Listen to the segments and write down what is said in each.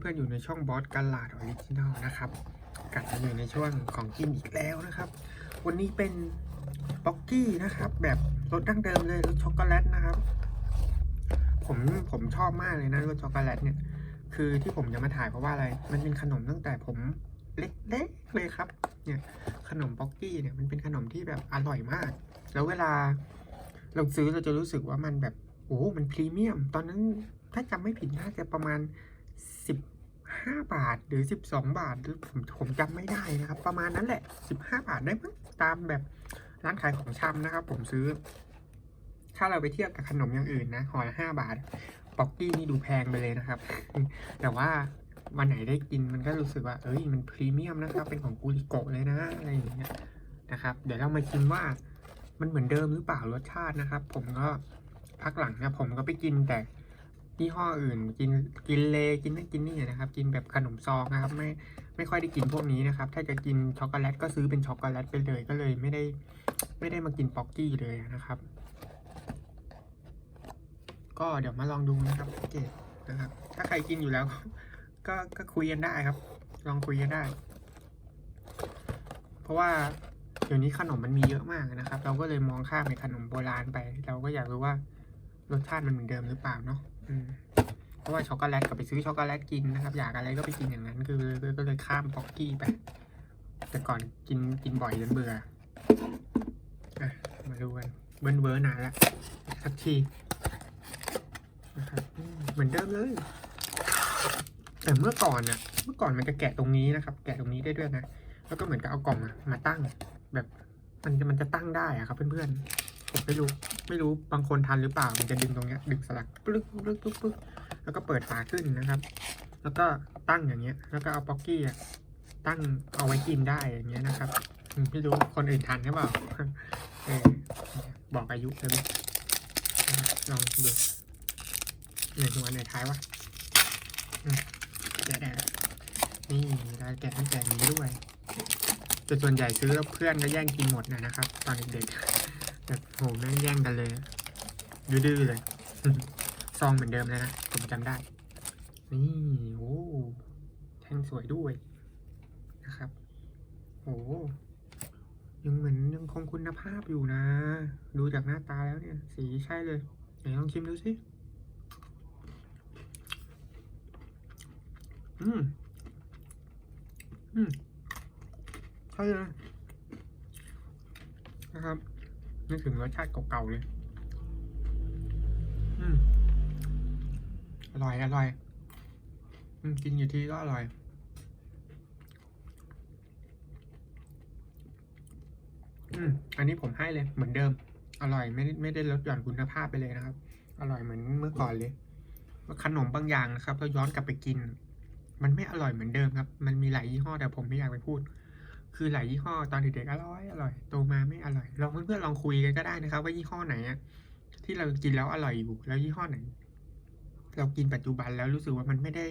เพื่อนอยู่ในช่องบอสกันลาดออริจินอลนะครับกลับมาอยู่ในช่วงของกินอีกแล้วนะครับ วันนี้เป็นบ็อกกี้นะครับ แบบรสดั้งเดิมเลยรสช็อกโกแลตนะครับ ผมผมชอบมากเลยนะรสช็อกโกแลตเนี่ย คือที่ผมจะมาถ่ายเพราะว่าอะไร มันเป็นขนมตั้งแต่ผมเล็กๆเลยครับ เนี่ยขนมบ็อกกี้เนี่ยมันเป็นขนมที่แบบอร่อยมาก แล้วเวลาเราซื้อเราจะรู้สึกว่ามันแบบโอ้ มันพรีเมียม ตอนนั้นถ้าจำไม่ผิดน่าจะประมาณสิบ ห้าบาทหรือสิบสองบาทหรือผมผมจำไม่ได้นะครับ ประมาณนั้นแหละสิบห้าบาทได้มั้งตามแบบร้านขายของชำนะครับ ผมซื้อ ถ้าเราไปเทียบกับขนมอย่างอื่นนะห่อละห้าบาทป๊อกกี้นี่ดูแพงไปเลยนะครับ แต่ว่าวันไหนได้กินมันก็รู้สึกว่า เอ้ยมันพรีเมียมนะครับ เป็นของกูริโกะเลยนะอะไรอย่างเงี้ยนะครับ เดี๋ยวเรามากินว่ามันเหมือนเดิมหรือเปล่ารสชาตินะครับ ผมก็พักหลังนะผมก็ไปกินแต่ ยี่ห้ออื่นกินกินเลกินนั่นกินนี่นะครับ กินแบบขนมซองนะครับไม่ไม่ค่อยได้กินพวกนี้นะครับ ถ้าจะกินช็อกโกแลตก็ซื้อเป็นช็อกโกแลตไปเลยก็เลยไม่ได้ไม่ได้มากินป๊อกกี้เลยนะครับ ก็เดี๋ยวมาลองดูนะครับเกตนะครับ ถ้าใครกินอยู่แล้ว ก็ก็คุยกันได้ครับ ลองคุยกันได้ เพราะว่าเดี๋ยวนี้ขนมมันมีเยอะมากนะครับ เราก็เลยมองข้ามไปขนมโบราณไป เราก็อยากรู้ว่ารสชาติมันเหมือนเดิมหรือเปล่าเนาะ เพราะว่าช็อกโกแลตก็ไปซื้อช็อกโกแลตกินนะครับ อยากอะไรก็ไปกินอย่างนั้น คือก็เลยข้ามป๊อกกี้ไป แต่ก่อนกินกินบ่อยจนเบื่ออมาดูกันเบิ้ลเวอร์นานแล้วสักทีนะครับเหมือนเดิมเลย แต่เมื่อก่อนน่ะเมื่อก่อนมันจะแกะตรงนี้นะครับ แกะตรงนี้ได้ด้วยนะ แล้วก็เหมือนกับเอากล่องอะมาตั้ง แบบมันจะมันจะตั้งได้อะครับเพื่อนๆ ผมไม่รู้ ไม่รู้บางคนทันหรือเปล่า มันจะดึงตรงเนี้ย ดึงสลักปึ๊กปึ๊กปึ๊กปึ๊กแล้วก็เปิดฝาขึ้นนะครับ แล้วก็ตั้งอย่างเงี้ย แล้วก็เอาป๊อกกี้อะตั้งเอาไว้กินได้อย่างเงี้ยนะครับไม่รู้คนอื่นทันหรือเปล่าเออบอกอายุเลยไหมลองดูไหนตัวไหนท้ายวะแกะได้แล้วนี่ได้แกะตั้งแต่นี้ด้วยแต่ส่วนใหญ่ซื้อแล้วเพื่อนก็แย่งกินหมดนะนะครับ ตอนเด็กๆ แบบโหแม่งแย่งกันเลยดื้อๆเลย ซองเหมือนเดิมเลยนะ ผมจำได้ นี่โอ้แท่งสวยด้วยนะครับโอ้ยังเหมือนยังคงคุณภาพอยู่นะ ดูจากหน้าตาแล้วเนี่ย สีใช่เลยไหนลองชิมดูสิอืม อืมใช่เลยนะครับ นึกถึงรสชาติเก่าๆเลย อืมอร่อย อร่อย อืม กินอยู่ที่ก็อร่อย อืม อันนี้ผมให้เลย เหมือนเดิม อร่อย ไม่ได้ไม่ได้ลดหย่อนคุณภาพไปเลยนะครับ อร่อยเหมือนเมื่อก่อนเลยขนมบางอย่างนะครับเราย้อนกลับไปกิน มันไม่อร่อยเหมือนเดิมครับ มันมีหลายยี่ห้อแต่ผมไม่อยากไปพูด คือหลายยี่ห้อตอนเด็กๆอร่อยอร่อยโตมาไม่อร่อยลองเพื่อนๆลองคุยกันก็ได้นะครับ ว่ายี่ห้อไหนที่เรากินแล้วอร่อยอยู่แล้วยี่ห้อไหน เรากินปัจจุบันแล้วรู้สึกว่ามันไม่ได้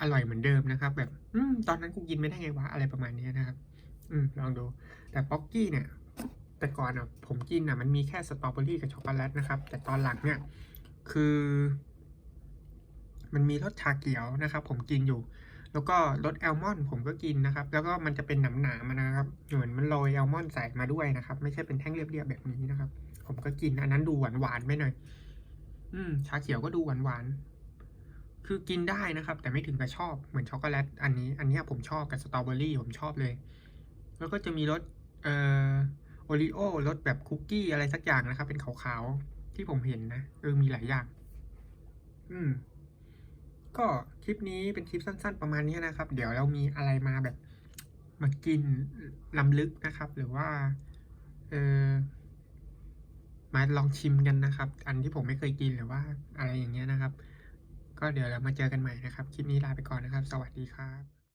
อร่อยเหมือนเดิมนะครับ แบบอืมตอนนั้นกูกินไม่ได้ไงวะอะไรประมาณนี้นะครับ อืมลองดู แต่ป๊อกกี้เนี่ย แต่ก่อนอะผมกินอะมันมีแค่สตรอเบอรี่กับช็อกโกแลตนะครับ แต่ตอนหลังเนี่ยคือ มันมีรสชาเขียวนะครับ ผมกินอยู่ แล้วก็รสแอลมอนด์ผมก็กินนะครับ แล้วก็มันจะเป็นหนามๆนะครับเหมือนมันโรยแอลมอนด์ใส่มาด้วยนะครับ ไม่ใช่เป็นแท่งเรียบๆแบบนี้นะครับ ผมก็กินอันนั้นดูหวานๆไปหน่อย อืม ชาเขียวก็ดูหวานๆคือกินได้นะครับ แต่ไม่ถึงกับชอบเหมือนช็อกโกแลตอันนี้ อันนี้ผมชอบกับสตรอเบอรี่ผมชอบเลย แล้วก็จะมีรสเอ่อโอริโอรสแบบคุกกี้อะไรสักอย่างนะครับ เป็นขาวๆที่ผมเห็นนะเออมีหลายอย่าง อืม ก็คลิปนี้เป็นคลิปสั้น ๆ ประมาณนี้นะครับ เดี๋ยวเรามีอะไรมาแบบมากินล้ำลึกนะครับ หรือว่าเออมาลองชิมกันนะครับ อันที่ผมไม่เคยกินหรือว่าอะไรอย่างเงี้ยนะครับ ก็เดี๋ยวเรามาเจอกันใหม่นะครับ คลิปนี้ลาไปก่อนนะครับ สวัสดีครับ